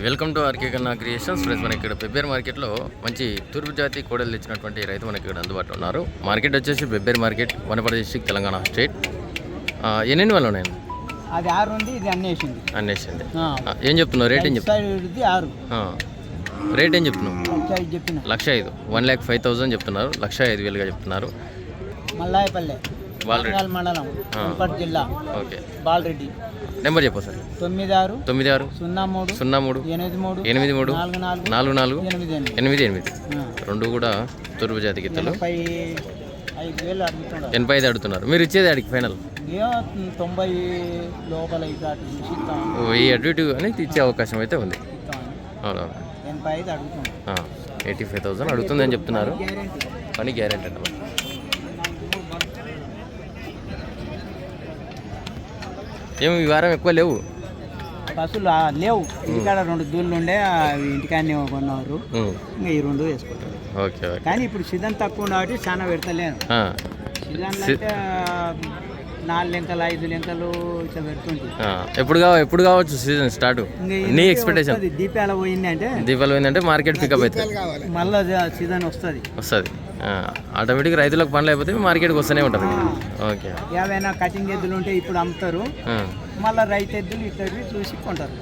Welcome to RK Kanna creations friends మన ఇక్కడ పెబ్బేర్ మార్కెట్లో మంచి తూర్పు జాతి కోడలు తెచ్చినటువంటి రైతు మనకి ఇక్కడ అందుబాటులో ఉన్నారు. మార్కెట్ వచ్చేసి Pebbair market Wanaparthy district Telangana state ఆ, ఎన్నెన్ని వాళ్ళు ఉన్నాయి? అది ఆరు ఉంది ఇది అన్నేసింది. అన్నేసింది. ఏం చెప్తున్నావు? రేట్ ఏం చెప్తున్నావు? ఆరు. రేట్ ఏం చెప్తున్నావు? లక్ష ఐదు. వన్ ల్యాక్ ఫైవ్ థౌసండ్ చెప్తున్నారు. లక్ష ఐదు వేలుగా చెప్తున్నారు. మల్లాయపల్లె. బాలరెడ్డి. మండలం వనపర్తి జిల్లా ఓకే. బాలరెడ్డి. నెంబర్ చెప్పు సార్. తొమ్మిది ఆరు తొమ్మిది ఆరు సున్నా మూడు సున్నా మూడు ఎనిమిది మూడు ఎనిమిది మూడు నాలుగు నాలుగు ఎనిమిది. ఎనిమిది. రెండు కూడా తూర్పు జాతి గిత్తలు ఎనభై ఐదు అడుగుతున్నారు. మీరు ఇచ్చేది అడిగి ఫైనల్. తొంభై లోపల అటు ఇటు అని ఇచ్చే అవకాశం అయితే ఉంది. అవునవును. ఎయిటీ ఫైవ్ థౌసండ్ అడుగుతుందని చెప్తున్నారు. పని గ్యారెంటీ అన్నమాట. ఏమి ఈ వారం ఎక్కువ లేవు. బస్సులు లేవు. ఇంటికాడ రెండు దూళ్ళు ఉండే అవి ఇంటికాడనే కొన్నారు ఇంకా ఈ రెండు వేసుకుంటారు. ఓకే కానీ ఇప్పుడు సీజన్ తక్కువ కాబట్టి చాలా పెడతలేను సీజన్లో అంటే నాలుగు లెంకలు ఐదు లెంకలు ఇట్లా పెడుతుంది ఎప్పుడు కావ ఎప్పుడు కావచ్చు సీజన్ స్టార్ట్. నీ ఎక్స్పెక్టేషన్. దీపాల పోయింది అంటే దీపావళి ఏంటంటే మార్కెట్ పికప్ అవుతుంది మళ్ళా సీజన్ వస్తుంది. వస్తుంది. ఆటోమేటిక్ రైతులకు పనులు అయిపోతే మార్కెట్కి వస్తూనే ఉంటుంది. ఓకే. ఏవైనా కటింగ్ ఎద్దులు ఉంటే ఇప్పుడు అమ్ముతారు. మళ్ళీ రైతు ఎద్దులు ఇట్లా చూసి కొంటారు.